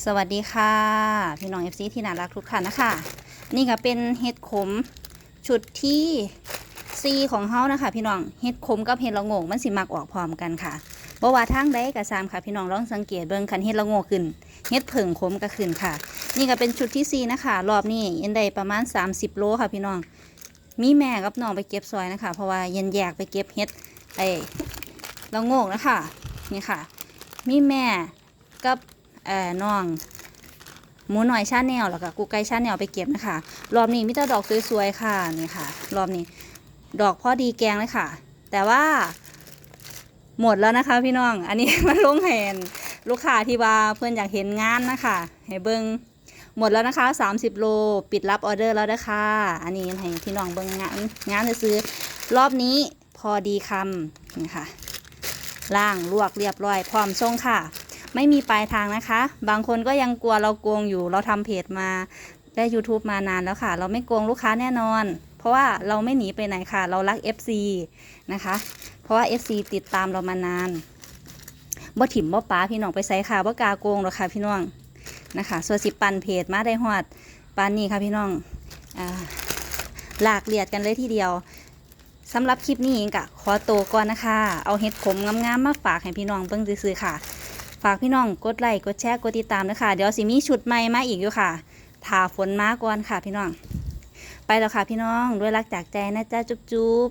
สวัสดีค่ะ พี่น้อง FC ที่น่ารักทุกท่านนะคะ นี่ก็เป็นเห็ดขมชุดที่ซีของเฮานะคะ พี่น้องเห็ดขมกับเห็ดละโงกมันสิมักออกพร้อมกันค่ะบ่ว่าทางใดก็ตามค่ะ พี่น้องลองสังเกตเบิ่งคันเห็ดละโงกขึ้นเห็ดเผิงขมก็ขึ้นค่ะ นี่ก็เป็นชุดที่ซีนะคะรอบนี้เย็นได้ประมาณ 30 โลค่ะ พี่น้องมีแม่กับน้องไปเก็บซอยนะคะ เพราะว่าเย็นแยกไปเก็บเห็ดไอ้ละโงกนะคะนี่ค่ะ มีแม่กับ น้องหมูหน่อยชาแนลแล้วก็กูไก่ชาแนลไปเก็บนะคะ รอบนี้มิต่ดอกสวยๆค่ะนี่ค่ะ รอบนี้ ดอกพอดีแกงเลยค่ะ แต่ว่าหมดแล้วนะคะพี่น้อง อันนี้มันลงแหนลูกค้าที่ว่าเพื่อนอยากเห็นงานนะคะให้เบิงหมดแล้วนะคะ 30 โล ปิดรับออเดอร์แล้วนะคะ อันนี้ให้พี่น้องเบิ้งงานงานจะซื้อรอบนี้พอดีคำนี่ค่ะล่างลวกเรียบร้อย พร้อมส่งค่ะ ไม่มีปลายทางนะคะ บางคนก็ยังกลัวเราโกงอยู่ เราทำเพจมาได้ YouTube มานานแล้วค่ะ เราไม่โกงลูกค้าแน่นอน เพราะว่าเราไม่หนีไปไหนค่ะ เรารัก FC นะคะ เพราะว่า FC ติดตามเรามานานบ่ถิ่มบ่ป้าพี่น้องไปใส่ค่ะบ่กาโกงหรอกค่ะพี่น้องนะคะส่วนสิปันเพจมาได้ฮอดปานนี้ค่ะพี่น้องหลากเลียดกันเลยทีเดียวสำหรับคลิปนี้กะขอโตวก่อนนะคะ เอาเห็ดขมงามๆมาฝากให้พี่น้องเบิ่งซื่อค่ะ ฝากพี่น้องกดไลค์กดแชร์กดติดตามนะคะเดี๋ยวสิมีชุดใหม่มาอีกอยู่ค่ะถ่าฝนมาก่อนค่ะพี่น้อง ไปแล้วค่ะพี่น้องด้วยรักจากใจนะจ๊ะจุ๊บ